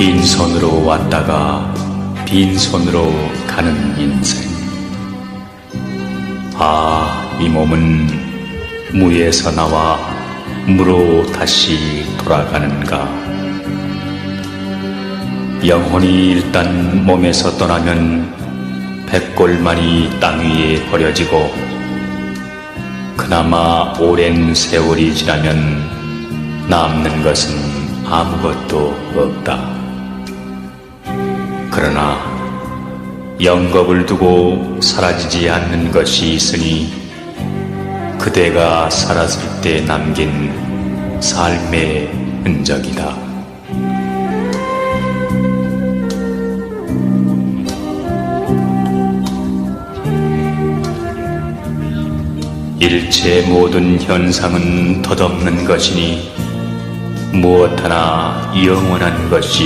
빈손으로 왔다가 빈손으로 가는 인생. 아, 이 몸은 무에서 나와 무로 다시 돌아가는가. 영혼이 일단 몸에서 떠나면 백골만이 땅 위에 버려지고 그나마 오랜 세월이 지나면 남는 것은 아무것도 없다. 그러나 영겁을 두고 사라지지 않는 것이 있으니 그대가 살았을 때 남긴 삶의 흔적이다. 일체 모든 현상은 덧없는 것이니 무엇 하나 영원한 것이